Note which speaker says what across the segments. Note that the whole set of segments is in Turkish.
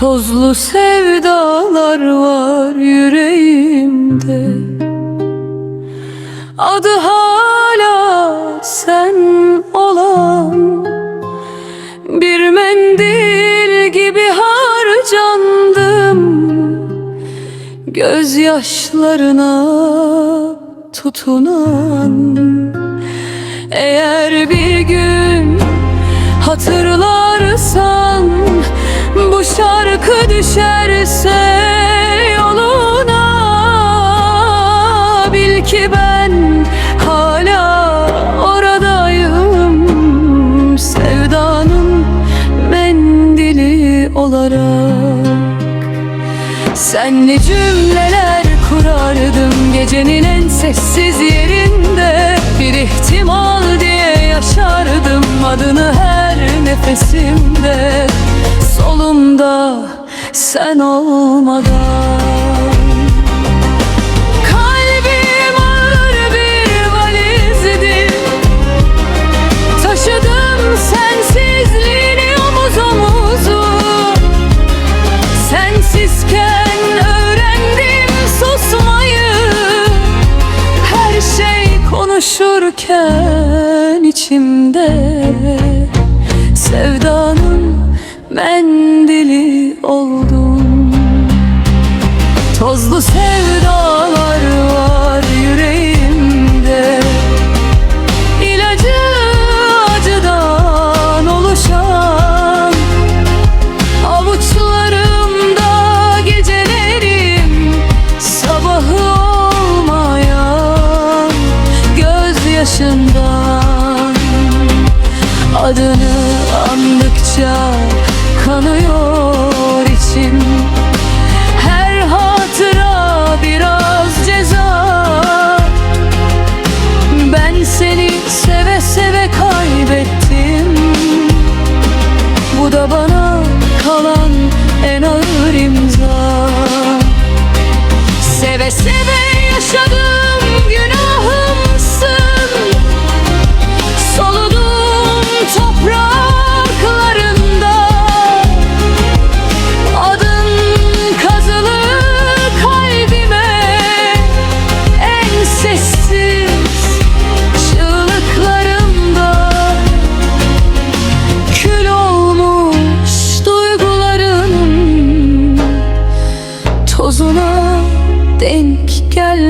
Speaker 1: Tozlu sevdalar var yüreğimde. Adı hala sen olan Bir mendil gibi harcandım. Gözyaşlarına tutunan Eğer bir gün hatırlarsan şarkı düşerse yoluna Bil ki ben hala oradayım. Sevdanın mendili olarak Senli cümleler kurardım. Gecenin en sessiz yerinde Bir ihtimal diye yaşardım. Adını her nefesimde Solumda sen olmadan. Kalbim ağır bir valizdi Taşıdım sensizliğini omuz omuzum Sensizken öğrendim susmayı. Her şey konuşurken içimde Sevdanın mendili oldum kanıyor içim Her hatıra biraz ceza. Ben seni seve seve kaybettim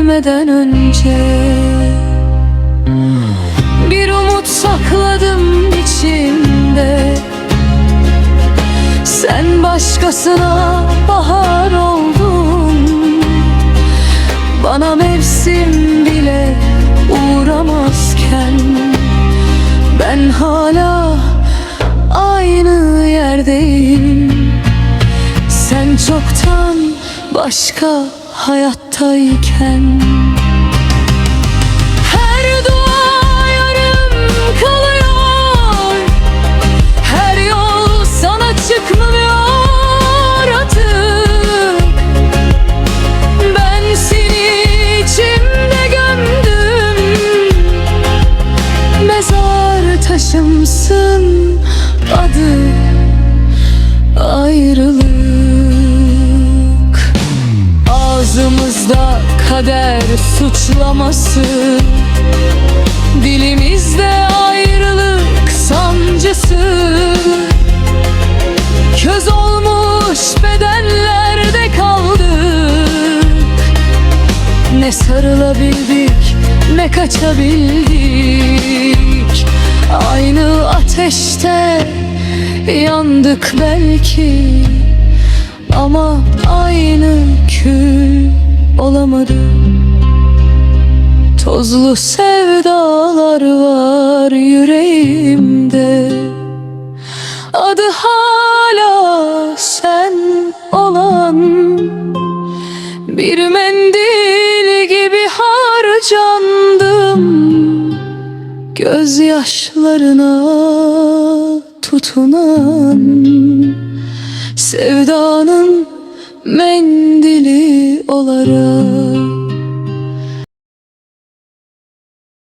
Speaker 1: gelmeden önce Bir umut sakladım içimde. Sen başkasına bahar oldun. Bana mevsim bile uğramazken Ben hala aynı yerdeyim. Sen çoktan başka hayattayken Her dua kalıyor. Her yol sana çıkmıyor artık. Ben seni içimde gömdüm. Mezar taşımsın adı ayrılık Ağzımızda kader suçlaması. Dilimizde ayrılık sancısı. Köz olmuş bedenlerde kaldık. Ne sarılabildik ne kaçabildik. Aynı ateşte yandık belki. Ama aynı kül olamadık Tozlu sevdalar var yüreğimde. Adı hala sen olan Bir mendil gibi harcandım. Gözyaşlarına tutunan Sevdanın mendili olarak